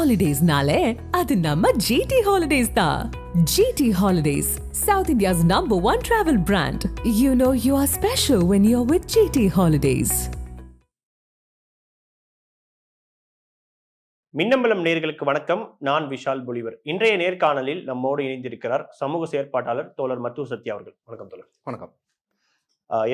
ஹாலிடேஸ்னாலே அது நம்ம ஜிடி ஹாலிடேஸ் தான் GT holidays South India's number one travel brand you know you are special when you are with GT holidays Minnambalam நேர்களுக்கு வணக்கம். நான் விஷால் பொலிவர். இன்றைய நேர்காணலில் நம்மோடு இணைந்திருக்கிறார் சமூக செயற்பாட்டாளர் தோழர் மத்து சத்யா அவர்கள். வணக்கம் தோழர். வணக்கம்.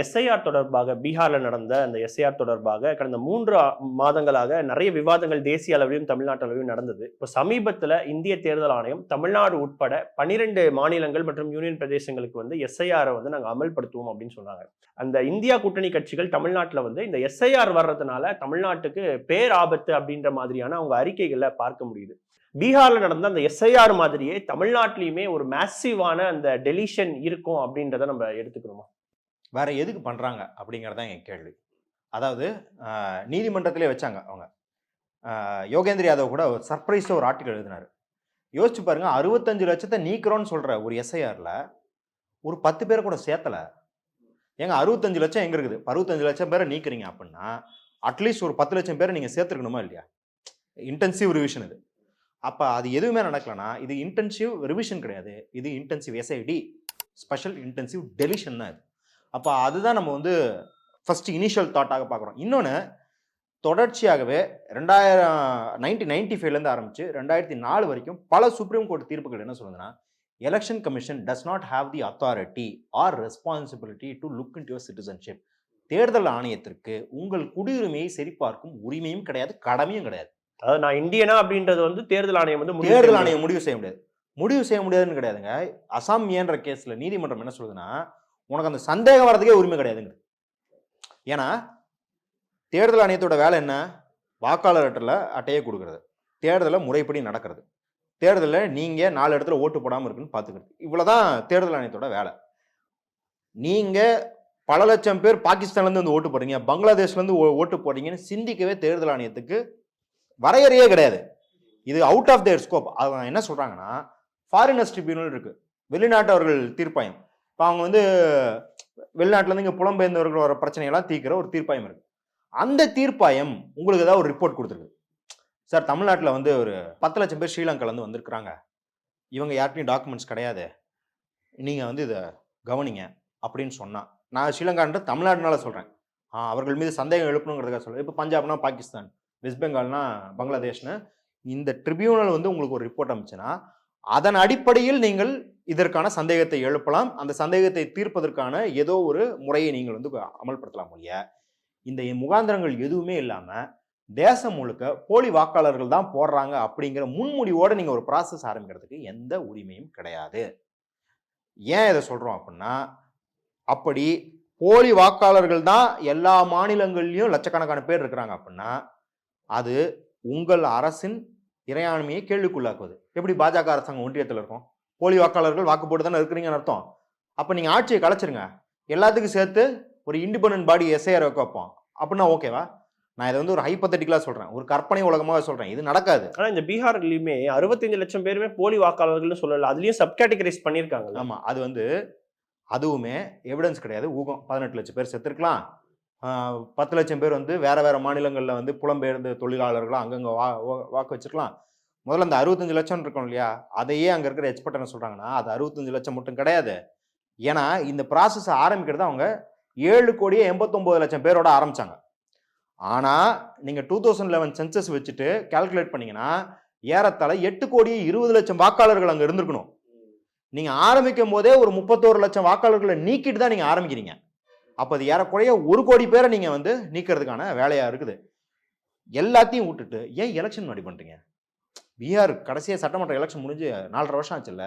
எஸ்ஐஆர் தொடர்பாக பீகாரில் நடந்த அந்த எஸ்ஐஆர் தொடர்பாக கடந்த மூன்று மாதங்களாக நிறைய விவாதங்கள் தேசிய அளவிலும் தமிழ்நாட்டு அளவிலும் நடந்தது. இப்போ சமீபத்தில் இந்திய தேர்தல் ஆணையம் தமிழ்நாடு உட்பட பன்னிரெண்டு மாநிலங்கள் மற்றும் யூனியன் பிரதேசங்களுக்கு வந்து எஸ்ஐஆரை வந்து நாங்கள் அமல்படுத்துவோம் அப்படின்னு சொன்னாங்க. அந்த இந்தியா கூட்டணி கட்சிகள் தமிழ்நாட்டில் வந்து இந்த எஸ்ஐஆர் வர்றதுனால தமிழ்நாட்டுக்கு பேராபத்து அப்படின்ற மாதிரியான அவங்க அறிக்கைகளை பார்க்க முடியுது. பீகாரில் நடந்த அந்த எஸ்ஐஆர் மாதிரியே தமிழ்நாட்டிலையுமே ஒரு மேசிவான அந்த டெலிஷன் இருக்கும் அப்படின்றத நம்ம எடுத்துக்கணுமா? வேற எதுக்கு பண்றாங்க? அப்படிங்கிறது தான் என் கேள்வி. அதாவது நீதிமன்றத்திலே வச்சாங்க அவங்க. யோகேந்திர யாதவ் கூட ஒரு சர்ப்ரைஸாக ஒரு ஆர்டிக்கல் எழுதினாரு. யோசிச்சு பாருங்க அறுபத்தஞ்சு லட்சத்தை நீக்கிறோன்னு சொல்ற ஒரு எஸ்ஐஆர்ல ஒரு பத்து பேரை கூட சேர்த்தல. ஏங்க அறுபத்தஞ்சு லட்சம் எங்க இருக்குது? அறுபத்தஞ்சு லட்சம் பேரை நீக்கிறீங்க அப்படின்னா அட்லீஸ்ட் ஒரு பத்து லட்சம் பேரை நீங்க சேர்த்துருக்கணுமா இல்லையா? இன்டென்சிவ் ரிவிஷன் இது. அப்ப அது எதுவுமே நடக்கலனா இது இன்டென்சிவ் ரிவிஷன் கிடையாது. இது intensive SIT special intensive deletion தான் இது. அப்போ அதுதான் நம்ம வந்து ஃபர்ஸ்ட் இனிஷியல் தாட்டாக பார்க்குறோம். இன்னொன்று தொடர்ச்சியாகவே ரெண்டாயிரம் நைன்டீன் நைன்டி ஃபைவ்லேருந்து ஆரம்பிச்சு ரெண்டாயிரத்தி நாலு வரைக்கும் பல சுப்ரீம் கோர்ட் தீர்ப்புகள் என்ன சொல்லுதுன்னா election commission does not have the authority or responsibility to look in your citizenship தேர்தல் ஆணையத்திற்கு உங்கள் குடியுரிமையை சரிபார்க்கும் உரிமையும் கிடையாது கடமையும் கிடையாது. அதாவது நான் இந்தியனா அப்படின்றது வந்து தேர்தல் ஆணையம் வந்து தேர்தல். ஆணையம் முடிவு செய்ய முடியாது. முடிவு செய்ய முடியாதுன்னு கிடையாதுங்க அசாம் ஏன்ற கேஸ்ல நீதிமன்றம் என்ன சொல்லுதுன்னா உனக்கு அந்த சந்தேகம் வர்றதுக்கே உரிமை கிடையாதுங்க. ஏன்னா தேர்தல் ஆணையத்தோட வேலை என்ன? வாக்காளர் அட்டில் அட்டையை கொடுக்கறது. தேர்தலை முறைப்படி நடக்கிறது. தேர்தலில் நீங்கள் நாலு இடத்துல ஓட்டு போடாமல் இருக்குன்னு பார்த்துக்கிறது இவ்வளோதான் தேர்தல் ஆணையத்தோட வேலை. நீங்கள் பல லட்சம் பேர் பாகிஸ்தான்லேருந்து வந்து ஓட்டு போடுறீங்க. பங்களாதேஷ்லேருந்து ஓட்டு போடுறீங்கன்னு சிந்திக்கவே தேர்தல் ஆணையத்துக்கு வரையறையே கிடையாது. இது அவுட் ஆஃப் தேர் ஸ்கோப் அவங்க என்ன சொல்கிறாங்கன்னா ஃபாரினர்ஸ் ட்ரிபியூனல் இருக்குது வெளிநாட்டவர்கள் தீர்ப்பாயம். இப்போ அவங்க வந்து வெளிநாட்டிலேருந்து இங்கே புலம்பெயர்ந்தவர்கள் வர பிரச்சனையெல்லாம் தீர்க்கிற ஒரு தீர்ப்பாயம் இருக்குது அந்த தீர்ப்பாயம் உங்களுக்கு ஏதாவது ஒரு ரிப்போர்ட் கொடுத்துருக்கு. சார் தமிழ்நாட்டில் வந்து ஒரு பத்து லட்சம் பேர் ஸ்ரீலங்காலேருந்து வந்திருக்கிறாங்க. இவங்க யார்கிட்டையும் டாக்குமெண்ட்ஸ் கிடையாது. நீங்கள் வந்து இதை கவனிங்க அப்படின்னு சொன்னால் நான் ஸ்ரீலங்கான்ற தமிழ்நாடுனால சொல்கிறேன் அவர்கள் மீது சந்தேகம் எழுப்பணுங்கிறதுக்காக சொல்கிறேன் இப்போ பஞ்சாப்னா பாகிஸ்தான் வெஸ்ட் பெங்கால்னா பங்களாதேஷ்னு. இந்த ட்ரிபியூனல் வந்து உங்களுக்கு ஒரு ரிப்போர்ட் அமைச்சுன்னா அதன் அடிப்படையில் நீங்கள் இதற்கான சந்தேகத்தை எழுப்பலாம். அந்த சந்தேகத்தை தீர்ப்பதற்கான ஏதோ ஒரு முறையை நீங்கள் வந்து அமல்படுத்தலாம் ஒழிய இந்த முகாந்திரங்கள் எதுவுமே இல்லாமல் தேசம் முழுக்க போலி வாக்காளர்கள் தான் போடுறாங்க அப்படிங்கிற முன்மொழியோடு நீங்கள் ஒரு ப்ராசஸ் ஆரம்பிக்கிறதுக்கு எந்த உரிமையும் கிடையாது. ஏன் இதை சொல்கிறோம் அப்படின்னா அப்படி போலி வாக்காளர்கள் தான் எல்லா மாநிலங்கள்லையும் லட்சக்கணக்கான பேர் இருக்கிறாங்க அப்படின்னா அது உங்கள் அரசின் இறையாண்மையை கேள்விக்குள்ளாக்குவது. எப்படி பாஜக அரசாங்கம் ஒன்றியத்தில் இருக்கும்? போலி வாக்காளர்கள் வாக்கு போட்டு தானே இருக்கிறீங்கன்னு அர்த்தம். அப்போ நீங்கள் ஆட்சியை கலைச்சிருங்க. எல்லாத்துக்கும் சேர்த்து ஒரு இண்டிபெண்டன்ட் பாடி எஸ்ஐஆர் வைக்க வைப்போம். அப்படின்னா ஓகேவா நான் இதை வந்து ஒரு ஹைப்பத்தட்டிக்கலாக சொல்கிறேன் ஒரு கற்பனை உலகமாக சொல்கிறேன் இது நடக்காது. ஆனா இந்த பீகார்லயுமே அறுபத்தஞ்சு லட்சம் பேருமே போலி வாக்காளர்கள்னு சொல்லல. அதுலயும் சப் கேட்டகரைஸ் பண்ணிருக்காங்க ஆமாம் அது வந்து அதுவுமே எவிடன்ஸ் கிடையாது. ஊகம். பதினெட்டு லட்சம் பேர் செத்துருக்கலாம். பத்து லட்சம் பேர் வந்து வேற வேற மாநிலங்களில் வந்து புலம்பெயர்ந்த தொழிலாளர்களும் அங்கங்கே வா- வாக்கு வச்சிருக்கலாம். முதல்ல அந்த அறுபத்தஞ்சு லட்சம் இருக்கும் இல்லையா? அதையே அங்கே இருக்கிற எக்ஸ்பர்ட் என்ன சொல்கிறாங்கன்னா அது அறுபத்தஞ்சு லட்சம் மட்டும் கிடையாது. ஏன்னா இந்த ப்ராசஸ் ஆரம்பிக்கிறது அவங்க ஏழு கோடியே எண்பத்தொம்போது லட்சம் பேரோட ஆரம்பித்தாங்க ஆனால் நீங்கள் டூ தௌசண்ட் லெவன் சென்சஸ் வச்சுட்டு கால்குலேட் பண்ணிங்கன்னா ஏறத்தாழ எட்டு கோடியே இருபது லட்சம் வாக்காளர்கள் அங்கே இருந்திருக்கணும். நீங்கள் ஆரம்பிக்கும் போதே ஒரு முப்பத்தோரு லட்சம் வாக்காளர்களை நீக்கிட்டு தான் நீங்கள் ஆரம்பிக்கிறீங்க. அப்போ அது ஏறக்குறைய ஒரு கோடி பேரை நீங்கள் வந்து நீக்கிறதுக்கான வேலையாக இருக்குது. எல்லாத்தையும் விட்டுட்டு ஏன் எலெக்ஷன் முன்னாடி பண்ணுறீங்க பீகார் கடைசியா சட்டமன்ற எலெக்ஷன் முடிஞ்சு நாலரை வருஷம் ஆச்சுல்ல?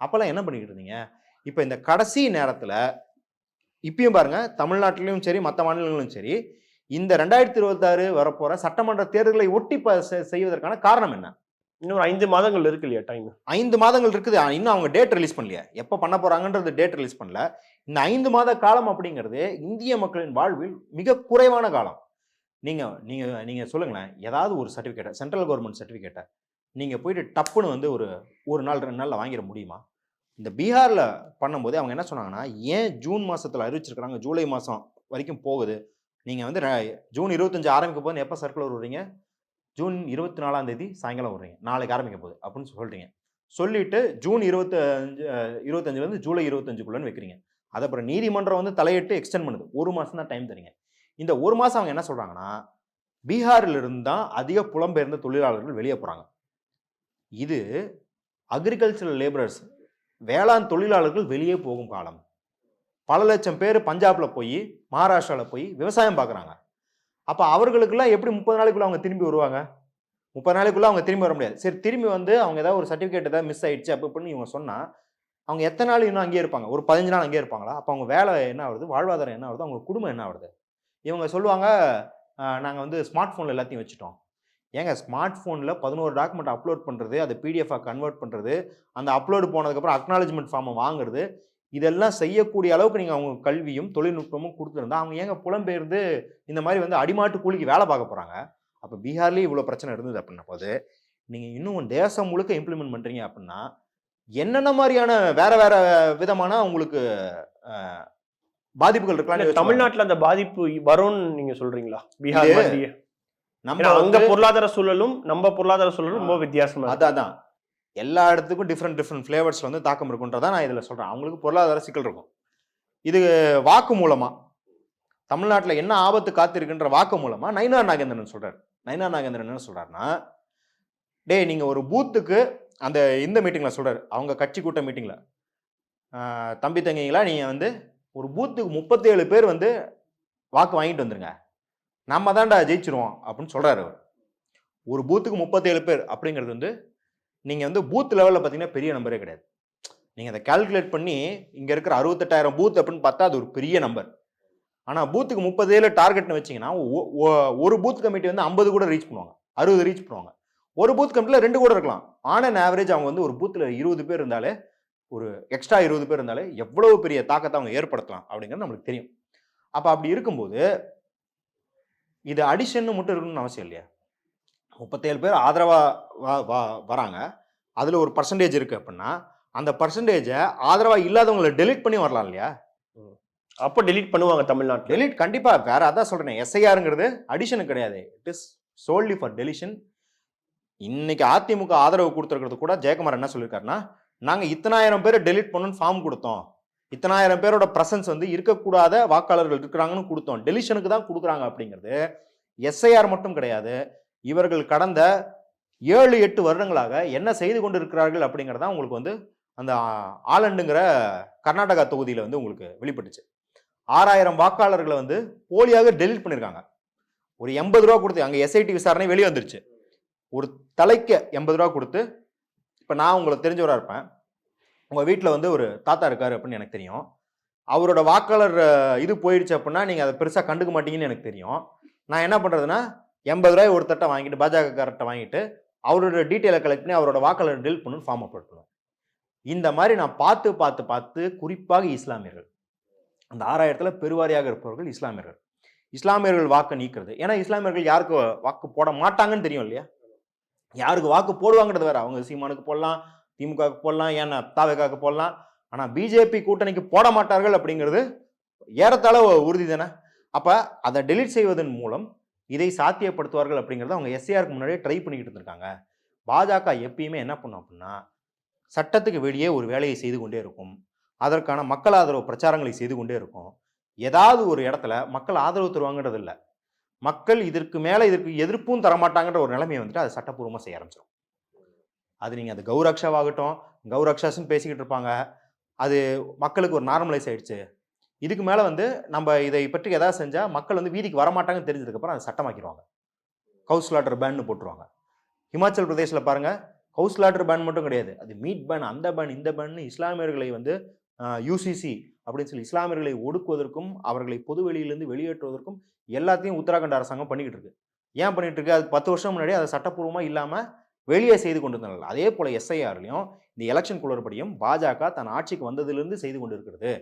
அப்பெல்லாம் என்ன பண்ணிக்கிட்டு இருந்தீங்க? இப்போ இந்த கடைசி நேரத்துல இப்பயும் பாருங்க தமிழ்நாட்டிலையும் சரி மற்ற மாநிலங்களிலும் சரி இந்த ரெண்டாயிரத்தி இருபத்தாறு வரப்போற சட்டமன்ற தேர்தலை ஒட்டி செய்வதற்கான காரணம் என்ன? இன்னும் ஐந்து மாதங்கள் இருக்கு இல்லையா டைம் ஐந்து மாதங்கள் இருக்குது. இன்னும் அவங்க டேட் ரிலீஸ் பண்ணலையா. எப்போ பண்ண போறாங்கன்றது டேட் ரிலீஸ் பண்ணல. இந்த ஐந்து மாத காலம் அப்படிங்கிறது இந்திய மக்களின் வாழ்வில் மிக குறைவான காலம். நீங்க நீங்க நீங்க சொல்லுங்களேன். ஏதாவது ஒரு சர்டிஃபிகேட்டை சென்ட்ரல் கவர்மெண்ட் சர்டிஃபிகேட்டை நீங்கள் போயிட்டு டப்புன்னு வந்து ஒரு ஒரு நாள் ரெண்டு நாளில் வாங்கிட முடியுமா? இந்த பீகாரில் பண்ணும்போது அவங்க என்ன சொன்னாங்கன்னா ஏன் ஜூன் மாதத்தில் அறிவிச்சிருக்கிறாங்க? ஜூலை மாதம் வரைக்கும் போகுது. நீங்கள் வந்து ஜூன் இருபத்தஞ்சு ஆரம்பிக்க போது எப்போ சர்க்குலர் வர்றீங்க ஜூன் இருபத்தி நாலாம் தேதி சாயங்காலம் வர்றீங்க நாளைக்கு ஆரம்பிக்க போகுது அப்படின்னு சொல்கிறீங்க சொல்லிட்டு ஜூன் இருபத்தஞ்சு இருபத்தஞ்சுலேருந்து ஜூலை இருபத்தஞ்சுக்குள்ளன்னு வைக்கிறீங்க. அது அப்புறம் நீதிமன்றம் வந்து தலையிட்டு எக்ஸ்டெண்ட் பண்ணுது. ஒரு மாதம் தான் டைம் தரீங்க இந்த ஒரு மாதம் அவங்க என்ன சொல்கிறாங்கன்னா பீகாரிலிருந்து தான் அதிக புலம்பெயர்ந்த தொழிலாளர்கள் வெளியே போகிறாங்க இது அக்ரிகல்ச்சரல் லேபரர்ஸ் வேளாண் தொழிலாளர்கள் வெளியே போகும் காலம். பல லட்சம் பேர் பஞ்சாப்ல போய் மகாராஷ்டிராவில் போய் விவசாயம் பார்க்குறாங்க அப்போ அவர்களுக்கெல்லாம் எப்படி முப்பது நாளைக்குள்ள அவங்க திரும்பி வருவாங்க? முப்பது நாளைக்குள்ள அவங்க திரும்பி வர முடியாது. சரி திரும்பி வந்து அவங்க ஏதாவது ஒரு சர்டிஃபிகேட் ஏதாவது மிஸ் ஆயிடுச்சு அப்போ இப்படின்னு இவங்க சொன்னால் அவங்க எத்தனை நாள் இன்னும் அங்கேயே இருப்பாங்க? ஒரு பதினஞ்சு நாள் அங்கேயே இருப்பாங்களா? அப்போ அவங்க வேலை என்ன ஆகுது? வாழ்வாதாரம் என்ன ஆகுது? அவங்க குடும்பம் என்ன ஆகுது? இவங்க சொல்லுவாங்க நாங்கள் வந்து ஸ்மார்ட் ஃபோனில் எல்லாத்தையும் வச்சுட்டோம். ஏங்க ஸ்மார்ட் ஃபோனில் பதினோரு டாக்குமெண்ட் அப்லோட் பண்ணுறது அதை பிடிஎஃபாக கன்வெர்ட் பண்ணுறது அந்த அப்லோடு போனதுக்கப்புறம் அக்னாலஜ்மெண்ட் ஃபார்மை வாங்குறது இதெல்லாம் செய்யக்கூடிய அளவுக்கு நீங்கள் அவங்க கல்வியும் தொழில்நுட்பமும் கொடுத்துருந்தா அவங்க ஏங்க புலம்பெயர்ந்து இந்த மாதிரி வந்து அடிமாட்டு கூலிக்கு வேலை பார்க்க போகிறாங்க அப்போ பீகார்லேயே இவ்வளோ பிரச்சனை இருந்தது அப்படின்ன போது நீங்கள் இன்னும் தேசம் முழுக்க இம்ப்ளிமெண்ட் பண்ணுறீங்க அப்படின்னா என்னென்ன மாதிரியான வேற வேற விதமான உங்களுக்கு பாதிப்புகள் இருக்கலாம் தமிழ்நாட்டுல அந்த பாதிப்பு வரும்னு நீங்க சொல்றீங்களா? பீகார் நம்ம அங்க பொருளாதார சூழலும் நம்ம பொருளாதார சூழலும் ரொம்ப வித்தியாசமா. அதான் அதான். எல்லா இடத்துக்கும் டிஃப்ரெண்ட் டிஃப்ரெண்ட் ஃப்ளேவர்ஸ்ல வந்து தாக்கம் இருக்குன்றதான் நான் இதில் சொல்கிறேன் அவங்களுக்கு பொருளாதார சிக்கல் இருக்கும். இது வாக்கு மூலமா தமிழ்நாட்டில் என்ன ஆபத்து காத்திருக்குன்ற வாக்கு மூலமா நயினா நாகேந்திரன் சொல்றாரு. நயினா நாகேந்திரன் என்ன சொல்றாருன்னா டேய் நீங்க ஒரு பூத்துக்கு அந்த இந்த மீட்டிங்ல சொல்றாரு. அவங்க கட்சி கூட்ட மீட்டிங்ல தம்பி தங்கிங்களா நீங்க வந்து ஒரு பூத்துக்கு முப்பத்தேழு பேர் வந்து வாக்கு வாங்கிட்டு வந்துருங்க. நம்ம தான்டா ஜெயிச்சிருவோம் அப்படின்னு சொல்கிறாரு அவர். ஒரு பூத்துக்கு முப்பத்தேழு பேர் அப்படிங்கிறது வந்து நீங்கள் வந்து பூத் லெவலில் பார்த்தீங்கன்னா பெரிய நம்பரே கிடையாது. நீங்கள் அதை கால்குலேட் பண்ணி இங்கே இருக்கிற அறுபத்தெட்டாயிரம் பூத் அப்படின்னு பார்த்தா அது ஒரு பெரிய நம்பர் ஆனால் பூத்துக்கு முப்பதேழு டார்கெட்னு வச்சிங்கன்னா ஒரு பூத் கமிட்டி வந்து ஐம்பது கூட ரீச் பண்ணுவாங்க. அறுபது ரீச் பண்ணுவாங்க. ஒரு பூத் கமிட்டியில் ரெண்டு கூட இருக்கலாம். ஆன் அண்ட் ஆவரேஜ் அவங்க வந்து ஒரு பூத்தில் இருபது பேர் இருந்தாலே ஒரு எக்ஸ்ட்ரா இருபது பேர் இருந்தாலே எவ்வளோ பெரிய தாக்கத்தை அவங்க ஏற்படுத்தலாம் அப்படிங்கிறது நம்மளுக்கு தெரியும். அப்போ அப்படி இருக்கும்போது இது அடிஷன் மட்டும் இருக்கணும்னு அவசியம் இல்லையா? முப்பத்தேழு பேர் ஆதரவா வா- வா- வராங்க. அதில் ஒரு பர்சன்டேஜ் இருக்கு அப்படின்னா அந்த பர்சன்டேஜை ஆதரவா இல்லாதவங்களை டெலீட் பண்ணி வரலாம் இல்லையா? அப்போ டெலீட் பண்ணுவாங்க தமிழ்நாட்டுல. டெலீட் கண்டிப்பா. வேற அதான் சொல்றேன் எஸ்ஐஆருங்கிறது அடிஷனு கிடையாது. It is solely for deletion இன்னைக்கு அதிமுக ஆதரவு கொடுத்துருக்கிறது கூட ஜெயக்குமார் என்ன சொல்லியிருக்காருன்னா நாங்க இத்தனாயிரம் பேரை டெலீட் பண்ணணும்னு ஃபார்ம் கொடுத்தோம். இத்தனாயிரம் பேரோட பிரசன்ஸ் வந்து இருக்கக்கூடாத வாக்காளர்கள் இருக்கிறாங்கன்னு கொடுத்தோம். டெலிஷனுக்கு தான் கொடுக்குறாங்க அப்படிங்கிறது எஸ்ஐஆர் மட்டும் கிடையாது. இவர்கள் கடந்த ஏழு எட்டு வருடங்களாக என்ன செய்து கொண்டு இருக்கிறார்கள் அப்படிங்கிறதா உங்களுக்கு வந்து அந்த ஆலண்டுங்கிற கர்நாடகா தொகுதியில் வந்து உங்களுக்கு வெளிப்பட்டுச்சு. ஆறாயிரம் வாக்காளர்களை வந்து போலியாக டெலிட் பண்ணியிருக்காங்க ஒரு எண்பது ரூபா கொடுத்து அங்கே எஸ்ஐடி விசாரணை வெளியே வந்துருச்சு. ஒரு தலைக்கு எண்பது ரூபா கொடுத்து இப்போ நான் உங்களுக்கு தெரிஞ்சவராக இருப்பேன். உங்கள் வீட்டில் வந்து ஒரு தாத்தா இருக்கார் அப்படின்னு எனக்கு தெரியும். அவரோட வாக்காளர் இது போயிடுச்சு அப்படின்னா நீங்கள் அதை பெருசாக கண்டுக்க மாட்டீங்கன்னு எனக்கு தெரியும். நான் என்ன பண்ணுறதுன்னா எண்பது ரூபாய் ஒரு தட்டை வாங்கிட்டு பாஜக காரர்கிட்ட வாங்கிட்டு அவரோட டீட்டெயிலை கலெக்ட் பண்ணி அவரோட வாக்காளர் டெல் பண்ணு ஃபார்ம் போட்டுருவோம் இந்த மாதிரி நான் பார்த்து பார்த்து பார்த்து குறிப்பாக இஸ்லாமியர்கள் அந்த ஆறாயிரத்தில் பெருவாரியாக இருப்பவர்கள் இஸ்லாமியர்கள். இஸ்லாமியர்கள் வாக்கு நீக்கிறது. ஏன்னா இஸ்லாமியர்கள் யாருக்கு வாக்கு போட மாட்டாங்கன்னு தெரியும் இல்லையா? யாருக்கு வாக்கு போடுவாங்கிறது வேற. அவங்க சீமானுக்கு போடலாம் திமுகவுக்கு போடலாம் ஏன்னா தாவேக்காவுக்கு போடலாம். ஆனால் பிஜேபி கூட்டணிக்கு போட மாட்டார்கள் அப்படிங்கிறது ஏறத்தாழ உறுதி தானே? அப்போ அதை டெலீட் செய்வதன் மூலம் இதை சாத்தியப்படுத்துவார்கள் அப்படிங்கிறத அவங்க எஸ்ஏஆருக்கு முன்னாடியே ட்ரை பண்ணிக்கிட்டு இருந்திருக்காங்க. பாஜக எப்பயுமே என்ன பண்ணும் அப்படின்னா சட்டத்துக்கு வெளியே ஒரு வேலையை செய்து கொண்டே இருக்கும். அதற்கான மக்கள் ஆதரவு பிரச்சாரங்களை செய்து கொண்டே இருக்கும். ஏதாவது ஒரு இடத்துல மக்கள் ஆதரவு தருவாங்கன்றது இல்லை மக்கள் இதற்கு மேலே இதற்கு எதிர்ப்பும் தரமாட்டாங்கன்ற ஒரு நிலைமையை வந்துட்டு அதை சட்டப்பூர்வமாக செய்ய ஆரம்பிச்சிடும் அது நீங்கள் அது கௌரக்ஷாவாகட்டும் கௌரக்ஷாஸ்ன்னு பேசிக்கிட்டு இருப்பாங்க. அது மக்களுக்கு ஒரு நார்மலைஸ் ஆயிடுச்சு. இதுக்கு மேலே வந்து நம்ம இதை பற்றி எதாவது செஞ்சால் மக்கள் வந்து வீதிக்கு வரமாட்டாங்கன்னு தெரிஞ்சதுக்கப்புறம் அதை சட்டமாக்கிடுவாங்க கவுஸ்லாட்டர் பேன்னு போட்டுருவாங்க. ஹிமாச்சல் பிரதேசில் ஹவுஸ் லாட்டர் பேன் மட்டும் கிடையாது. அது மீட் பேன் அந்த பேன் இந்த பேன் இஸ்லாமியர்களை வந்து யூசிசி அப்படின்னு சொல்லி இஸ்லாமியர்களை ஒடுக்குவதற்கும் அவர்களை பொது வெளியிலேருந்து வெளியேற்றுவதற்கும் எல்லாத்தையும் உத்தராகண்ட் அரசாங்கம் பண்ணிக்கிட்டு இருக்கு. ஏன் பண்ணிகிட்டு இருக்கு? அது பத்து வருஷம் முன்னாடி அதை சட்டப்பூர்வமாக இல்லாமல் வெளியே செய்து கொண்டிருந்தாங்க அதே போல் எஸ்ஐஆர்லையும் இந்த எலெக்ஷன் குளறுபடியும் பாஜக தன் ஆட்சிக்கு வந்ததிலிருந்து செய்து கொண்டு இருக்கிறது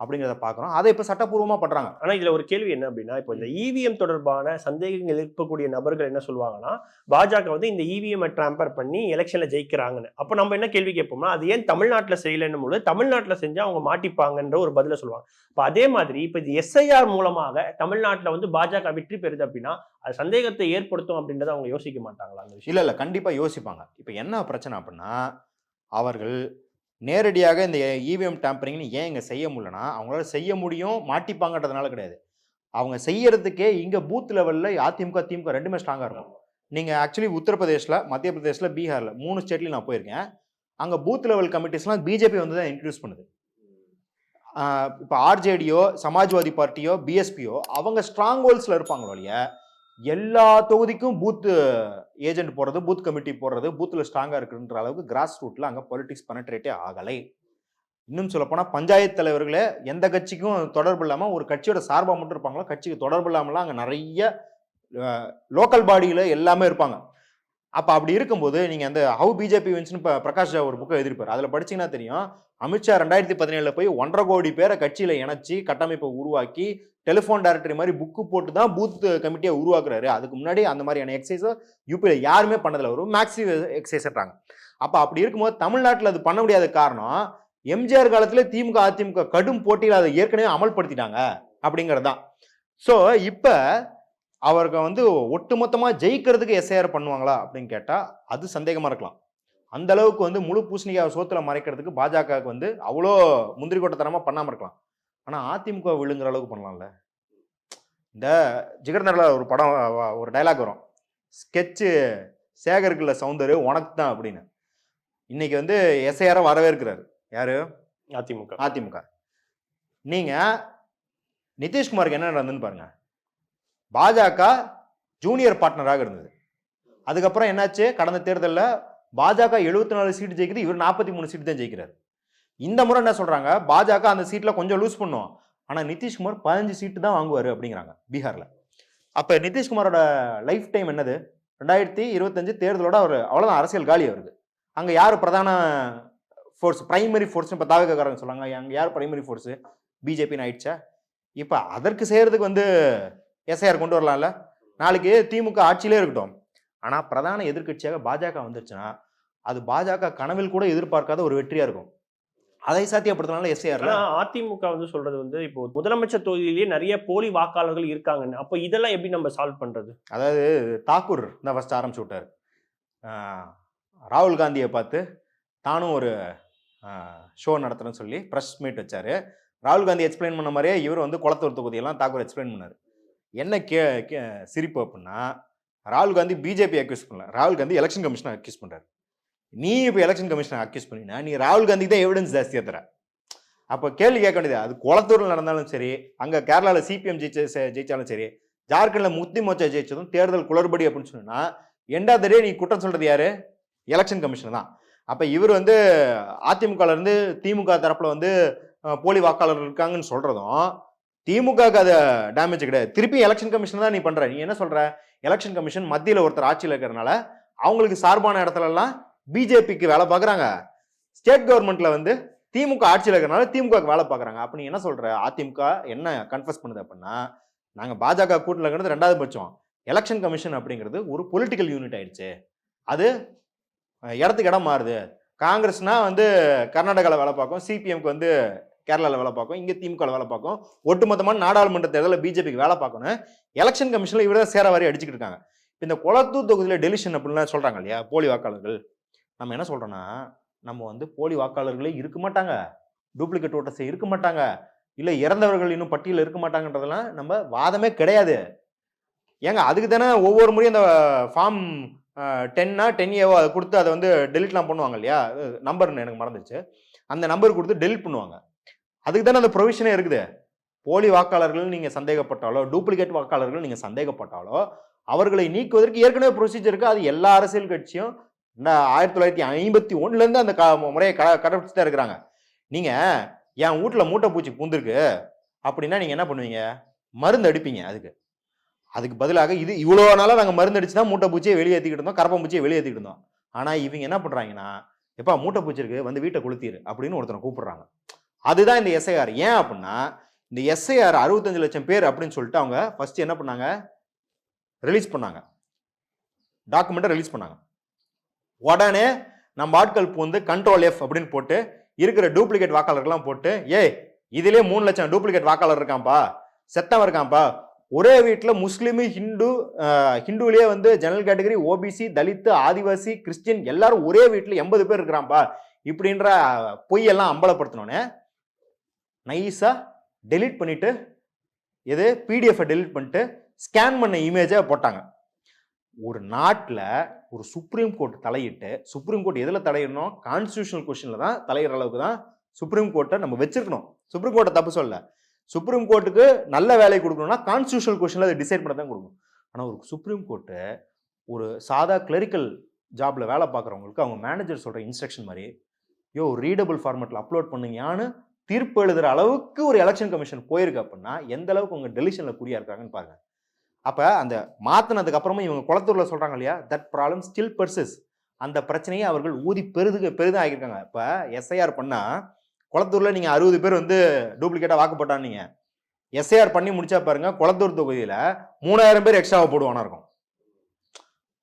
அப்படிங்கிறத பார்க்குறோம். அதை இப்போ சட்டப்பூர்வமாக பண்ணுறாங்க ஆனா இதுல ஒரு கேள்வி என்ன அப்படின்னா இப்போ இந்த இவிஎம் தொடர்பான சந்தேகங்கள் இருக்கக்கூடிய நபர்கள் என்ன சொல்லுவாங்கன்னா பாஜக வந்து இந்த இவிஎம் ட்ராம்பர் பண்ணி எலெக்ஷன்ல ஜெயிக்கிறாங்கன்னு. அப்போ நம்ம என்ன கேள்வி கேட்போம்னா அது ஏன் தமிழ்நாட்டுல செய்யலைன்னும் போது தமிழ்நாட்டுல செஞ்சா அவங்க மாட்டிப்பாங்கன்ற ஒரு பதில சொல்லுவாங்க. இப்போ அதே மாதிரி இப்போ இது எஸ்ஐஆர் மூலமாக தமிழ்நாட்டுல வந்து பாஜக வெற்றி பெறுது அப்படின்னா அது சந்தேகத்தை ஏற்படுத்தும் அப்படின்றத அவங்க யோசிக்க மாட்டாங்களா அந்த விஷயம்? இல்லை இல்லை. கண்டிப்பாக யோசிப்பாங்க. இப்போ என்ன பிரச்சனை அப்படின்னா அவர்கள் நேரடியாக இந்த இவிஎம் டேம்பரிங்னு ஏன் இங்கே செய்ய முடியலன்னா அவங்களால செய்ய முடியும் மாட்டிப்பாங்கன்றதுனால கிடையாது. அவங்க செய்யறதுக்கே இங்கே பூத் லெவலில் அதிமுக திமுக ரெண்டுமே ஸ்ட்ராங்காக இருக்கும். நீங்கள் ஆக்சுவலி உத்தரப்பிரதேசில் மத்திய பிரதேசில் பீகாரில் மூணு ஸ்டேட்லையும் நான் போயிருக்கேன். அங்கே பூத் லெவல் கமிட்டிஸ்லாம் பிஜேபி வந்து தான் இன்ட்ரடியூஸ் பண்ணுது. இப்போ ஆர்ஜேடியோ சமாஜ்வாதி பார்ட்டியோ பிஎஸ்பியோ அவங்க ஸ்ட்ராங் ஹோல்ஸில் இருப்பாங்களோ இல்லையா எல்லா தொகுதிக்கும் பூத் ஏஜென்ட் போடுறது பூத் கமிட்டி போடுறது பூத்தில் ஸ்ட்ராங்காக இருக்குன்ற அளவுக்கு கிராஸ் ரூட்டில் அங்கே பொலிட்டிக்ஸ் பெனட்ரேட்டே ஆகலை. இன்னும் சொல்லப்போனால் பஞ்சாயத்து தலைவர்களே எந்த கட்சிக்கும் தொடர்பு இல்லாமல் ஒரு கட்சியோட சார்பாக மட்டும் இருப்பாங்களோ கட்சிக்கு தொடர்பு இல்லாமலாம் அங்கே நிறைய லோக்கல் பாடியில் எல்லாமே இருப்பாங்க. அப்போ அப்படி இருக்கும்போது நீங்கள் அந்த ஹவு பிஜேபி வின்ஸ்னு இப்போ பிரகாஷ் ஒரு புக்கை எழுதியிருப்பார். அதில் படிச்சீங்கன்னா தெரியும். அமித்ஷா ரெண்டாயிரத்தி பதினேழில் போய் ஒன்றரை கோடி பேரை கட்சியில் இணைச்சி கட்டமைப்பை உருவாக்கி டெலிஃபோன் டைரக்டரி மாதிரி புக்கு போட்டு தான் பூத் கமிட்டியை உருவாக்குறாரு. அதுக்கு முன்னாடி அந்த மாதிரியான எக்ஸசைஸை யூபியில் யாருமே பண்ணதில்ல. ஒரு மேக்ஸிவ் எக்ஸசைஸ்ன்றாங்க அப்போ அப்படி இருக்கும்போது தமிழ்நாட்டில் அது பண்ண முடியாத காரணம் எம்ஜிஆர் காலத்தில் திமுக அதிமுக கடும் போட்டியில் அதை ஏற்கனவே அமல்படுத்திட்டாங்க அப்படிங்கிறது தான் ஸோ இப்போ அவருக்கு வந்து ஒட்டுமொத்தமாக ஜெயிக்கிறதுக்கு எஸ்ஐஆர் பண்ணுவாங்களா அப்படின்னு கேட்டால் அது சந்தேகமாக இருக்கலாம். அந்த அளவுக்கு வந்து முழு பூசணிக்காய் சோத்துல மறைக்கிறதுக்கு பாஜகவுக்கு வந்து அவ்வளோ முந்திரி கொட்டத்தனமாக பண்ணாமல் இருக்கலாம். ஆனால் அதிமுக விழுங்குற அளவுக்கு பண்ணலாம்ல? இந்த ஜிகர்நரில் ஒரு படம் ஒரு டைலாக் வரும். ஸ்கெட்சு சேகருக்குள்ள சவுந்தரு உனக்கு தான் அப்படின்னு. இன்னைக்கு வந்து எஸ்ஐஆரை வரவேற்கிறாரு யாரு? அதிமுக. அதிமுக. நீங்க நிதிஷ்குமாருக்கு என்ன நடந்ததுன்னு பாருங்க. பாஜக ஜூனியர் பார்ட்னராக இருந்தது. அதுக்கப்புறம் என்னாச்சு? கடந்த தேர்தலில் பாஜக எழுபத்தி நாலு சீட்டு ஜெயிக்குது இவர் நாற்பத்தி மூணு சீட்டு தான் ஜெயிக்கிறார். இந்த முறை என்ன சொல்கிறாங்க பாஜக அந்த சீட்டில் கொஞ்சம் லூஸ் பண்ணும். ஆனால் நிதிஷ்குமார் பதினஞ்சு சீட்டு தான் வாங்குவார் அப்படிங்கிறாங்க பீகாரில். அப்போ நிதிஷ்குமாரோட லைஃப் டைம் என்னது? ரெண்டாயிரத்தி இருபத்தஞ்சு தேர்தலோட அவர் அவ்வளோதான் அரசியல் காலி அவருக்கு. அங்கே யார் பிரதான ஃபோர்ஸ் பிரைமரி ஃபோர்ஸ் இப்போ தாவகக்காரங்க சொல்லுவாங்க அங்கே யார் பிரைமரி ஃபோர்ஸு பிஜேபின்னு ஆயிடுச்சா? இப்போ அதற்கு செய்கிறதுக்கு வந்து எஸ்ஐஆர் கொண்டு வரலாம்ல. நாளைக்கு திமுக ஆட்சியிலே இருக்கட்டும். ஆனால் பிரதான எதிர்க்கட்சியாக பாஜக வந்துருச்சுன்னா அது பாஜக கனவில் கூட எதிர்பார்க்காத ஒரு வெற்றியாக இருக்கும். அதை சாத்தியப்படுத்தினால எஸ்ஐஆர்ல? ஆனா அதிமுக வந்து சொல்றது வந்து இப்போ முதலமைச்சர் தொகுதியிலேயே நிறைய போலி வாக்காளர்கள் இருக்காங்கன்னு. அப்போ இதெல்லாம் எப்படி நம்ம சால்வ் பண்றது? அதாவது தாக்கூர் தான் ஃபஸ்ட் ஆரம்பிச்சு விட்டார். ராகுல் காந்தியை பார்த்து தானும் ஒரு ஷோ நடத்துறேன்னு சொல்லி ப்ரெஸ் மீட் வச்சாரு. ராகுல் காந்தி எக்ஸ்பிளைன் பண்ண மாதிரியே இவர் வந்து குளத்தூர் தொகுதியெல்லாம் தாக்கூர் எக்ஸ்பிளைன் பண்ணார். என்ன கே கே- சிரிப்பு அப்படின்னா ராகுல் காந்தி பிஜேபி அக்யூஸ் பண்ணல. ராகுல் காந்தி எலெக்ஷன் கமிஷனை அக்யூஸ் பண்ணுறாரு நீ இப்போ எலெக்ஷன் கமிஷனை அக்யூஸ் பண்ணினா நீ ராகுல் காந்தி தான் எவிடன்ஸ் ஜாஸ்தியாக தர. அப்போ கேள்வி கேட்க வேண்டியது? அது குளத்தூரில் நடந்தாலும் சரி அங்கே கேரளாவில் சிபிஎம் ஜெயிச்ச ஜெயிச்சாலும் சரி ஜார்க்கண்டில் முக்தி மோர்ச்சா ஜெயிச்சதும் தேர்தல் குளறுபடி அப்படின்னு சொன்னால் எண்டா தடே நீ குற்றம் சொல்கிறது யார்? எலெக்ஷன் கமிஷன் தான். அப்போ இவர் வந்து அதிமுகலேருந்து திமுக தரப்பில் வந்து போலி வாக்காளர் இருக்காங்கன்னு சொல்கிறதும் திமுகவுக்கு அது டேமேஜ் கிடையாது. திருப்பி எலெக்ஷன் கமிஷன் தான் நீ பண்ற. நீ என்ன சொல்ற? எலெக்ஷன் கமிஷன் மத்தியில் ஒருத்தர் ஆட்சியில் இருக்கிறனால அவங்களுக்கு சார்பான இடத்துலலாம் பிஜேபிக்கு வேலை பார்க்குறாங்க. ஸ்டேட் கவர்மெண்ட்ல வந்து திமுக ஆட்சியில் இருக்கிறனால திமுகவுக்கு வேலை பார்க்குறாங்க. அப்ப நீ என்ன சொல்ற? அதிமுக என்ன கன்ஃபர்ஸ் பண்ணுது அப்படின்னா நாங்கள் பாஜக கூட்டில் இருக்கிறது ரெண்டாவது பட்சம். எலெக்ஷன் கமிஷன் அப்படிங்கிறது ஒரு பொலிட்டிக்கல் யூனிட் ஆயிடுச்சு. அது இடத்துக்கு இடம் மாறுது. காங்கிரஸ்னா வந்து கர்நாடகாவில் வேலை பார்க்கும். சிபிஎம்க்கு வந்து கேரளாவில் வேலை பார்க்கும் இங்கே திமுகவில் வேலை பார்க்கும் ஒட்டுமொத்தமான நாடாளுமன்ற தேர்தலில் பிஜேபிக்கு வேலை பார்க்கணும் எலெக்ஷன் கமிஷனில் இவர் தான் சேர வாரி அடிச்சுக்கிட்டு இருக்காங்க. இந்த குளத்தூர் தொகுதியில் டெலிஷன் அப்படின்லாம் சொல்கிறாங்க இல்லையா போலி வாக்காளர்கள். நம்ம என்ன சொல்கிறோன்னா நம்ம வந்து போலி வாக்காளர்களே இருக்க மாட்டாங்க. டூப்ளிகேட் ஓட்டர்ஸே இருக்க மாட்டாங்க. இல்லை இறந்தவர்கள் இன்னும் பட்டியலில் இருக்க மாட்டாங்கன்றதெல்லாம் நம்ம வாதமே கிடையாது. ஏங்க அதுக்கு தானே ஒவ்வொரு முறையும் அந்த ஃபார்ம் டென்னா டென் ஏவோ அதை கொடுத்து அதை வந்து டெலிட்லாம் பண்ணுவாங்க இல்லையா? நம்பர் எனக்கு மறந்துச்சு அந்த நம்பர் கொடுத்து டெலிட் பண்ணுவாங்க. அதுக்கு தானே அந்த ப்ரொவிஷனே இருக்குது. போலி வாக்காளர்கள் நீங்கள் சந்தேகப்பட்டாலோ டூப்ளிகேட் வாக்காளர்கள் நீங்கள் சந்தேகப்பட்டாலோ அவர்களை நீக்குவதற்கு ஏற்கனவே ப்ரொசீஜர் இருக்குது அது எல்லா அரசியல் கட்சியும் இந்த ஆயிரத்தி தொள்ளாயிரத்தி ஐம்பத்தி ஒன்றுலேருந்து அந்த க முறையை க கடைபிடிச்சு தான் இருக்கிறாங்க. நீங்கள் என் வீட்டில் மூட்டை பூச்சி பூந்திருக்கு அப்படின்னா நீங்கள் என்ன பண்ணுவீங்க? மருந்து அடிப்பீங்க அதுக்கு. அதுக்கு பதிலாக இது இவ்வளோ நாளாக நாங்கள் மருந்து அடிச்சு தான் மூட்டை பூச்சியை வெளியேற்றிக்கிட்டு இருந்தோம் கரப்பாம்பூச்சியை வெளியேற்றிக்கிட்டு இருந்தோம். ஆனால் இவங்க என்ன பண்ணுறாங்கன்னா எப்பா மூட்டை பூச்சி இருக்கு வந்து வீட்டை கொளுத்திடு அப்படின்னு ஒருத்தனை கூப்பிடுறாங்க. அதுதான் இந்த எஸ்ஐஆர் ஏன் அப்படின்னா இந்த எஸ்ஐஆர் அறுபத்தஞ்சு லட்சம் பேர் அப்படின்னு சொல்லிட்டு அவங்க ஃபர்ஸ்ட் என்ன பண்ணாங்க? ரிலீஸ் பண்ணாங்க. டாக்குமெண்ட்டை ரிலீஸ் பண்ணாங்க. உடனே நம்ம ஆட்கள் வந்து கண்ட்ரோல் எஃப் அப்படின்னு போட்டு இருக்கிற டூப்ளிகேட் வாக்காளர்கள்லாம் போட்டு ஏய் இதிலே மூணு லட்சம் டூப்ளிகேட் வாக்காளர் இருக்கான்ப்பா செத்தவன் இருக்கான்ப்பா ஒரே வீட்டில் முஸ்லீமு ஹிந்து ஹிந்துலேயே வந்து general category OBC Dalit Adivasi Christian எல்லாரும் ஒரே வீட்டில் எண்பது பேர் இருக்கிறான்ப்பா இப்படின்ற பொய்யெல்லாம் அம்பலப்படுத்தினோன்னே நைஸாக டெலீட் பண்ணிவிட்டு எது? பிடிஎஃபை டெலிட் பண்ணிட்டு ஸ்கேன் பண்ண இமேஜை போட்டாங்க. ஒரு நாட்டில் ஒரு சுப்ரீம் கோர்ட் தலையிட்டு சுப்ரீம் கோர்ட் எதில் தலையிடணும்? கான்ஸ்டியூஷனல் கொஷனில் தான் தலையிடுற அளவுக்கு தான் சுப்ரீம் கோர்ட்டை நம்ம வச்சிருக்கணும். சுப்ரீம் கோர்ட்டை தப்பு சொல்ல சுப்ரீம் கோர்ட்டுக்கு நல்ல வேலை கொடுக்கணும்னா கான்ஸ்டியூஷனல் கொஷனில் அதை டிசைட் பண்ண தான் கொடுக்கணும். ஆனால் ஒரு சுப்ரீம் கோர்ட்டு ஒரு சாதா கிளரிக்கல் ஜாப்பில் வேலை பார்க்குறவங்களுக்கு அவங்க மேனேஜர் சொல்கிற இன்ஸ்ட்ரக்ஷன் மாதிரி யோ ரீடபிள் ஃபார்மேட்டில் அப்லோட் பண்ணுங்கயான்னு தீர்ப்பு எழுதுகிற அளவுக்கு ஒரு எலெக்ஷன் கமிஷன் போயிருக்கு அப்படின்னா எந்த அளவுக்கு உங்கள் டெலிஷனில் குறியா இருக்காங்கன்னு பாருங்க. அப்போ அந்த மாற்றினதுக்கு அப்புறமா இவங்க குளத்தூரில் சொல்கிறாங்க இல்லையா தட் ப்ராப்ளம் ஸ்டில் பர்சஸ் அந்த பிரச்சனையை அவர்கள் ஊதி பெருது பெரிதாக ஆகியிருக்காங்க. இப்போ எஸ்ஐஆர் பண்ணால் குளத்தூரில் நீங்கள் அறுபது பேர் வந்து டூப்ளிகேட்டாக வாக்கு போட்டான்னீங்க எஸ்ஐஆர் பண்ணி முடிச்சா பாருங்க குளத்தூர் தொகுதியில் மூணாயிரம் பேர் எக்ஸ்ட்ராவாக போடுவானா இருக்கும்.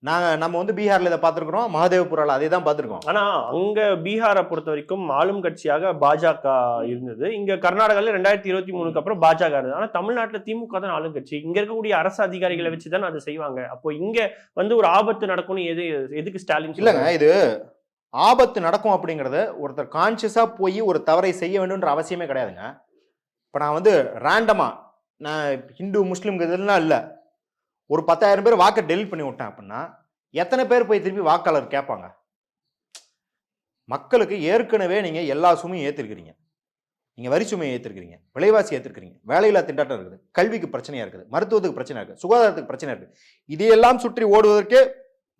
நாங்கள் நம்ம வந்து பீகாரில் இதை பார்த்துருக்குறோம் மகாதேவபுரால அதே தான் பார்த்துருக்கோம். ஆனா அங்க பீகாரை பொறுத்த வரைக்கும் ஆளும் கட்சியாக பாஜக இருந்தது. இங்க கர்நாடகால ரெண்டாயிரத்தி இருபத்தி மூணுக்கு அப்புறம் பாஜக இருந்தது. ஆனா தமிழ்நாட்டுல திமுக தான் ஆளும் கட்சி. இங்க இருக்கக்கூடிய அரசு அதிகாரிகளை வச்சு தான் அதை செய்வாங்க. அப்போ இங்க வந்து ஒரு ஆபத்து நடக்கும்னு எது எதுக்கு ஸ்டாலின் இல்லைங்க இது ஆபத்து நடக்கும் அப்படிங்கிறது ஒருத்தர் கான்சியஸாக போய் ஒரு தவறை செய்ய வேண்டும்ன்ற அவசியமே கிடையாதுங்க. இப்போ நான் வந்து ரேண்டமாக நான் ஹிந்து முஸ்லீம் இதெல்லாம் இல்லை. ஒரு பத்தாயிரம் பேர் வாக்கை டெலிட் பண்ணி விட்டேன் அப்படின்னா எத்தனை பேர் போய் திரும்பி வாக்காளர் கேட்பாங்க? மக்களுக்கு ஏற்கனவே நீங்கள் எல்லா சுமையும் ஏற்றிருக்கிறீங்க நீங்கள் வரி சுமையை ஏற்றிருக்கிறீங்க விலைவாசி ஏற்றிருக்கிறீங்க வேலையில்லா திண்டாட்டம் இருக்குது. கல்விக்கு பிரச்சனையாக இருக்குது. மருத்துவத்துக்கு பிரச்சனை இருக்குது. சுகாதாரத்துக்கு பிரச்சனை இருக்குது. இதையெல்லாம் சுற்றி ஓடுவதற்கே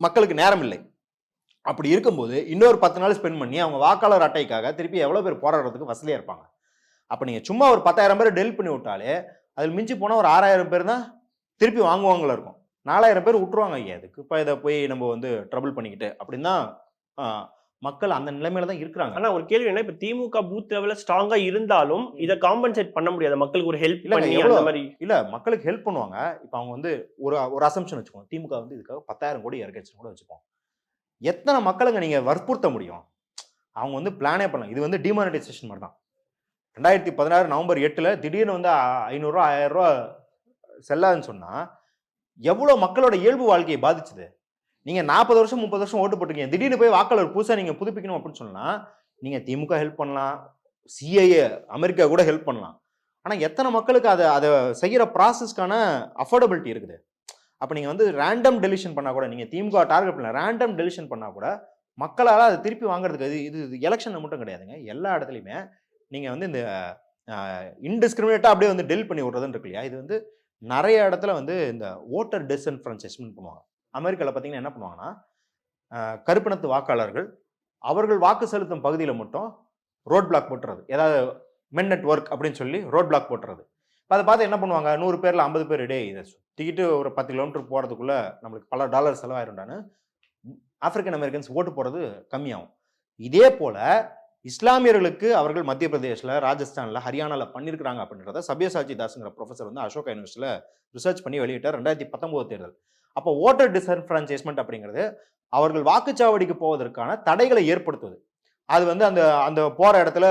மக்களுக்கு நேரம் இல்லை. அப்படி இருக்கும்போது இன்னொரு பத்து நாள் ஸ்பெண்ட் பண்ணி அவங்க வாக்காளர் அட்டைக்காக திருப்பி எவ்வளோ பேர் போராடுறதுக்கு வசதியாக இருப்பாங்க. அப்போ நீங்கள் சும்மா ஒரு பத்தாயிரம் பேர் டெலிட் பண்ணி விட்டாலே அதில் மிஞ்சி போனால் ஒரு ஆறாயிரம் பேர் தான் திருப்பி வாங்குவாங்களா இருக்கும். நாலாயிரம் பேர் விட்டுருவாங்க ஐயா அதுக்கு இப்போ இதை போய் நம்ம வந்து ட்ரபிள் பண்ணிக்கிட்டு அப்படின்னு மக்கள் அந்த நிலைமையில தான் இருக்கிறாங்க. ஆனா ஒரு கேள்வி என்ன? இப்ப திமுக பூத் லெவல்ல ஸ்ட்ராங்கா இருந்தாலும் இதை காம்பன்சேட் பண்ண முடியாது. மக்களுக்கு ஒரு ஹெல்ப்? அந்த மாதிரி. இல்ல மக்களுக்கு ஹெல்ப் பண்ணுவாங்க. இப்போ அவங்க வந்து ஒரு ஒரு அசம்ஷன் வச்சுக்கோங்க. திமுக வந்து இதுக்காக பத்தாயிரம் கோடி இறக்கச்சு கூட வச்சுப்போம். எத்தனை மக்களுங்க நீங்க வற்புறுத்த முடியும்? அவங்க வந்து பிளானே பண்ணலாம் இது வந்து டிமானிட்டைசேஷன் மாதிரி தான். ரெண்டாயிரத்தி பதினாறு நவம்பர் எட்டுல திடீர்னு வந்து ஐநூறுரூவா ஆயிரம் ரூபா செல்லாதுன்னு சொன்னால் எவ்வளோ மக்களோட இயல்பு வாழ்க்கையை பாதிச்சுது? நீங்கள் நாற்பது வருஷம் முப்பது வருஷம் ஓட்டு போட்டிருக்கீங்க. திடீர்னு போய் வாக்காளர் புதுசாக நீங்கள் புதுப்பிக்கணும் அப்படின்னு சொன்னால் நீங்கள் திமுக ஹெல்ப் பண்ணலாம் சிஐஏ அமெரிக்கா கூட ஹெல்ப் பண்ணலாம். ஆனால் எத்தனை மக்களுக்கு அதை அதை செய்கிற ப்ராசஸ்க்கான அஃபோர்டபிலிட்டி இருக்குது? அப்போ நீங்கள் வந்து ரேண்டம் டெலிஷன் பண்ணால் கூட நீங்கள் திமுக டார்கெட் பண்ணல ரேண்டம் டெலிஷன் பண்ணால் கூட மக்களால் அதை திருப்பி வாங்குறதுக்கு இது இது எலெக்ஷனில் மட்டும் கிடையாதுங்க. எல்லா இடத்துலையுமே நீங்கள் வந்து இந்த இன்டிஸ்கிரிமினேட்டாக அப்படியே வந்து டெல் பண்ணி விட்றதுன்னு இருக்கு இல்லையா? இது வந்து நிறைய இடத்துல வந்து இந்த ஓட்டர் டிஸ்இன்ஃப்ரான்சைஸ்மெண்ட் பண்ணுவாங்க. அமெரிக்காவில் பார்த்தீங்கன்னா என்ன பண்ணுவாங்கன்னா கருப்பினத்து வாக்காளர்கள் அவர்கள் வாக்கு செலுத்தும் பகுதியில் மட்டும் ரோட் பிளாக் போட்டுறது. ஏதாவது மென் நெட் ஒர்க் அப்படின்னு சொல்லி ரோட் பிளாக் போட்டுறது. இப்போ அதை பார்த்து என்ன பண்ணுவாங்க? நூறு பேரில் ஐம்பது பேர் இடே இதை சுற்றிக்கிட்டு ஒரு பத்து கிலோமீட்டர் போகிறதுக்குள்ளே நம்மளுக்கு பல டாலர் செலவாயிருண்டான்னு ஆஃப்ரிக்கன் அமெரிக்கன்ஸ் ஓட்டு போடுறது கம்மியாகும். இதே போல் இஸ்லாமியர்களுக்கு அவர்கள் மத்திய பிரதேசில் ராஜஸ்தானில் ஹரியானாவில் பண்ணியிருக்கிறாங்க அப்படின்றத சபியசாச்சி தாஸுங்கிற ப்ரொஃபஸர் வந்து அசோகா யூனிவர்சிட்டியில் ரிசர்ச் பண்ணி வெளியிட்டார் ரெண்டாயிரத்தி பத்தொம்போது தேர்தல். அப்போ ஓட்டர் டிஸ்அன்ஃப்ரான்ச்சைஸ்மெண்ட் அப்படிங்கிறது அவர்கள் வாக்குச்சாவடிக்கு போவதற்கான தடைகளை ஏற்படுத்துவது. அது வந்து அந்த அந்த போகிற இடத்துல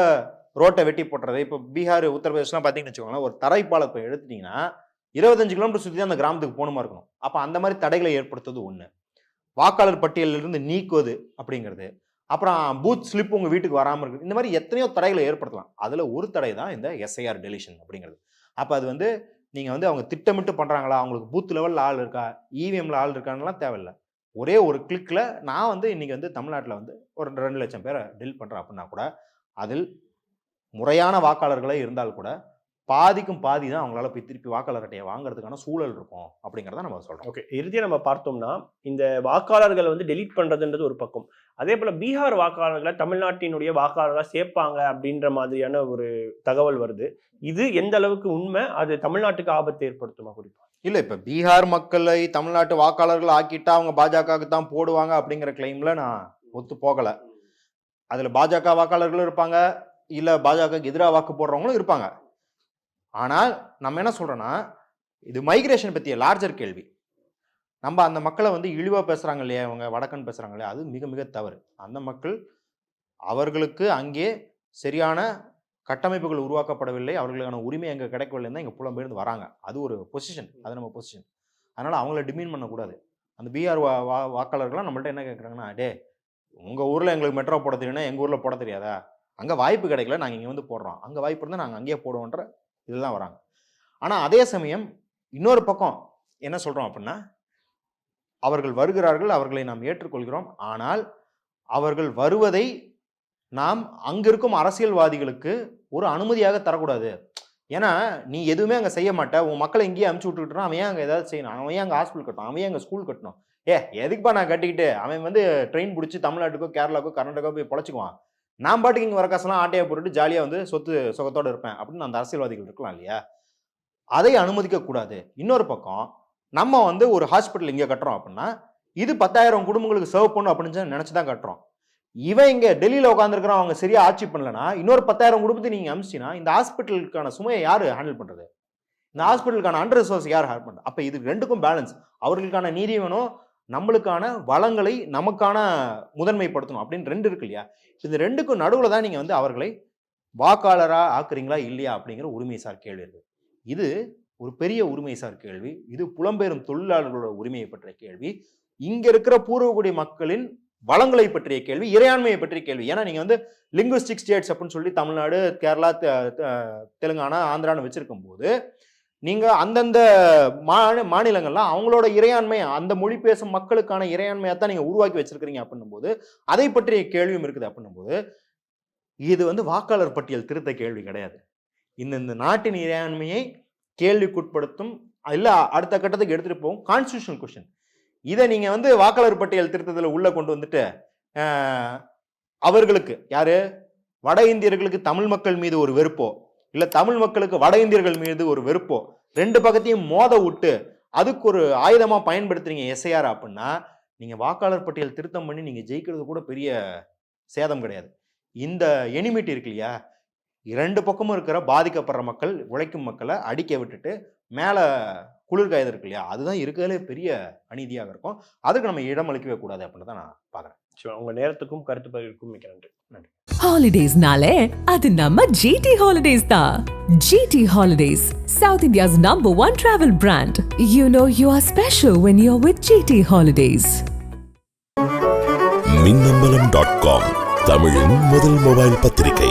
ரோட்டை வெட்டி போட்டுறது. இப்போ பீகார் உத்தரப்பிரதேஷ்லாம் பார்த்தீங்கன்னு வச்சுக்கோங்களேன் ஒரு தரைப்பாலத்தை இப்போ எடுத்துட்டிங்கன்னா இருபத்தஞ்சு கிலோமீட்டர் சுற்றி அந்த கிராமத்துக்கு போகணுமா இருக்கணும். அப்போ அந்த மாதிரி தடைகளை ஏற்படுத்துவது ஒன்று வாக்காளர் பட்டியலிலிருந்து நீக்குவது அப்படிங்கிறது. அப்புறம் பூத் ஸ்லிப் உங்கள் வீட்டுக்கு வராமல் இருக்குது இந்த மாதிரி எத்தனையோ தடைகளை ஏற்படுத்தலாம். அதில் ஒரு தடை தான் இந்த எஸ்ஐஆர் டெலிஷன் அப்படிங்கிறது. அப்போ அது வந்து நீங்கள் வந்து அவங்க திட்டமிட்டு பண்ணுறாங்களா அவங்களுக்கு பூத் லெவலில் ஆள் இருக்கா? இவிஎம்ல ஆள் இருக்கான்லாம் தேவையில்லை. ஒரே ஒரு கிளிக்கில் நான் வந்து இன்றைக்கி வந்து தமிழ்நாட்டில் வந்து ஒரு ரெண்டு லட்சம் பேரை டெல் பண்ணுறேன் அப்படின்னா கூட அதில் முறையான வாக்காளர்களே இருந்தால் கூட பாதிக்கும் பாதி தான் அவங்களால போய் திருப்பி வாக்காளர் அட்டையை வாங்குறதுக்கான சூழல் இருக்கும் அப்படிங்கிறத நம்ம சொல்கிறோம் ஓகே இறுதியா நம்ம பார்த்தோம்னா இந்த வாக்காளர்களை வந்து டெலீட் பண்றதுன்றது ஒரு பக்கம். அதே போல பீகார் வாக்காளர்களை தமிழ்நாட்டினுடைய வாக்காளர்களா சேர்ப்பாங்க அப்படின்ற மாதிரியான ஒரு தகவல் வருது. இது எந்த அளவுக்கு உண்மை? அது தமிழ்நாட்டுக்கு ஆபத்தை ஏற்படுத்துமா குறிப்பா? இல்லை இப்போ பீகார் மக்களை தமிழ்நாட்டு வாக்காளர்கள் ஆக்கிட்டா அவங்க பாஜகவுக்கு தான் போடுவாங்க அப்படிங்கிற கிளைமில் நான் ஒத்து போகலை. அதில் பாஜக வாக்காளர்களும் இருப்பாங்க இல்லை பாஜகவுக்கு எதிராக வாக்கு போடுறவங்களும் இருப்பாங்க. ஆனால் நம்ம என்ன சொல்கிறோன்னா இது மைக்ரேஷன் பற்றிய லார்ஜர் கேள்வி. நம்ம அந்த மக்களை வந்து இழிவாக பேசுகிறாங்க இல்லையா அவங்க வடக்கன் பேசுகிறாங்க இல்லையா அது மிக மிக தவறு. அந்த மக்கள் அவர்களுக்கு அங்கே சரியான கட்டமைப்புகள் உருவாக்கப்படவில்லை அவர்களுக்கான உரிமை அங்கே கிடைக்கவில்லை தான் இங்கே புலம்பெயர்ந்து வராங்க. அது ஒரு பொசிஷன் அது நம்ம பொசிஷன் அதனால் அவங்கள டிமீன் பண்ணக்கூடாது. அந்த பிஆர் வா வா வாக்காளர்கள்லாம் நம்மள்ட்ட என்ன கேட்குறாங்கன்னா டே உங்கள் ஊரில் எங்களுக்கு மெட்ரோ போட தெரியும்னா எங்கள் ஊரில் போட தெரியாதா? அங்கே வாய்ப்பு கிடைக்கல நாங்கள் இங்கே வந்து போடுறோம். அங்கே வாய்ப்பு இருந்தால் நாங்கள் அங்கேயே போடுவோன்ற இதுதான் வராங்க. ஆனால் அதே சமயம் இன்னொரு பக்கம் என்ன சொல்கிறோம் அப்படின்னா அவர்கள் வருகிறார்கள் அவர்களை நாம் ஏற்றுக்கொள்கிறோம். ஆனால் அவர்கள் வருவதை நாம் அங்கிருக்கும் அரசியல்வாதிகளுக்கு ஒரு அனுமதியாக தரக்கூடாது. ஏன்னா நீ எதுவுமே அங்கே செய்ய மாட்ட. உன் மக்களை இங்கேயே அமுச்சு விட்டுக்கிட்டோம் அவன் அங்கே ஏதாவது செய்யணும்? அவன் ஏன் அங்கே ஹாஸ்பிட்டல் கட்டணும்? அவன் அங்கே ஸ்கூல் கட்டணும்? ஏ எதுக்குப்பா நான் கட்டிக்கிட்டு? அவன் வந்து ட்ரெயின் பிடிச்சி தமிழ்நாட்டுக்கோ கேரளாக்கோ கர்நாடகா போய் பொழைச்சிக்குவான். நான் பாட்டுக்கு இங்கே வர காசெல்லாம் ஆட்டையை போட்டுட்டு ஜாலியாக வந்து சொத்து சுகத்தோடு இருப்பேன் அப்படின்னு அந்த அரசியல்வாதிகள் இருக்கலாம் இல்லையா? அதை அனுமதிக்கக்கூடாது. இன்னொரு பக்கம் நம்ம வந்து ஒரு ஹாஸ்பிட்டல் இங்கே கட்டுறோம் அப்படின்னா இது பத்தாயிரம் குடும்பங்களுக்கு சர்வ் பண்ணும் அப்படின்னு நினச்சி தான் கட்டுறோம். இவன் இங்கே டெல்லியில் உட்காந்துருக்குறோம் அவங்க சரியா ஆட்சி பண்ணலனா இன்னொரு பத்தாயிரம் குடும்பத்தை நீங்கள் அமிச்சினா இந்த ஹாஸ்பிட்டலுக்கான சுமையை யார் ஹேண்டில் பண்ணுறது இந்த ஹாஸ்பிட்டலுக்கான அண்டர் ரிசோர்ஸ் யார் ஹேண்டில் பண்ணுறது அப்போ இது ரெண்டுக்கும் பேலன்ஸ் அவர்களுக்கான நீதி வேணும் நம்மளுக்கான வளங்களை நமக்கான முதன்மைப்படுத்தணும் அப்படின்னு ரெண்டு இருக்கு இல்லையா? இந்த ரெண்டுக்கும் நடுவில் தான் நீங்கள் வந்து அவர்களை வாக்காளராக ஆக்குறீங்களா இல்லையா அப்படிங்கிற உரிமை சார் கேள்வி இருக்குது இது ஒரு பெரிய உரிமை சார் கேள்வி. இது புலம்பெயரும் தொழிலாளர்களோட உரிமையை பற்றிய கேள்வி. இங்கே இருக்கிற பூர்வகுடி மக்களின் வளங்களை பற்றிய கேள்வி இறையாண்மையை பற்றிய கேள்வி. ஏன்னா நீங்கள் வந்து லிங்குவிஸ்டிக் ஸ்டேட்ஸ் அப்படின்னு சொல்லி தமிழ்நாடு கேரளா தெலுங்கானா ஆந்திரான்னு வச்சிருக்கும் போது நீங்கள் அந்தந்த மாநில மாநிலங்கள்லாம் அவங்களோட இறையாண்மை அந்த மொழி பேசும் மக்களுக்கான இறையாண்மையாக தான் நீங்கள் உருவாக்கி வச்சிருக்கிறீங்க அப்படின்னும் போது அதை பற்றிய கேள்வியும் இருக்குது அப்படின்னும் போது இது வந்து வாக்காளர் பட்டியல் திருத்த கேள்வி கிடையாது. இந்த இந்த நாட்டின் இறையாண்மையை கேள்விக்குட்படுத்தும் இல்லை அடுத்த கட்டத்துக்கு எடுத்துகிட்டு போகும் கான்ஸ்டியூஷன் கொஷின் இதை நீங்கள் வந்து வாக்காளர் பட்டியல் திருத்தத்தில் உள்ளே கொண்டு வந்துட்டு அவர்களுக்கு யார்? வட இந்தியர்களுக்கு தமிழ் மக்கள் மீது ஒரு வெறுப்போ? இல்லை தமிழ் மக்களுக்கு வட இந்தியர்கள் மீது ஒரு வெறுப்போ ரெண்டு பக்கத்தையும் மோத விட்டு அதுக்கு ஒரு ஆயுதமாக பயன்படுத்துறீங்க எஸ்ஐஆர் அப்படின்னா நீங்கள் வாக்காளர் பட்டியல் திருத்தம் பண்ணி நீங்கள் ஜெயிக்கிறது கூட பெரிய சேதம் கிடையாது. இந்த எனிமிட்டி இருக்கு இல்லையா இரண்டு பக்கமும் இருக்கிற பாதிக்கப்படுற மக்கள் உழைக்கும் மக்களை அடிக்க விட்டுட்டு மேலே குளிர்காயது இருக்கு இல்லையா அதுதான் இருக்கிறதுலே பெரிய அநீதியாக இருக்கும். அதுக்கு நம்ம இடமளிக்கவே கூடாது அப்படின்னு தான் நான் பார்க்குறேன் சரி, உங்க நேரத்துக்கும் கருத்து பகிர்வுக்கும் மிக்க நன்றி. ஹாலிடேஸ்னாலே அது நம்ம ஜிடி ஹாலிடேஸ் தான் GT holidays South India's number one travel brand you know you are special when you are with GT holidays Minnambalam dot com தமிழின் முதல் மொபைல் பத்திரிகை.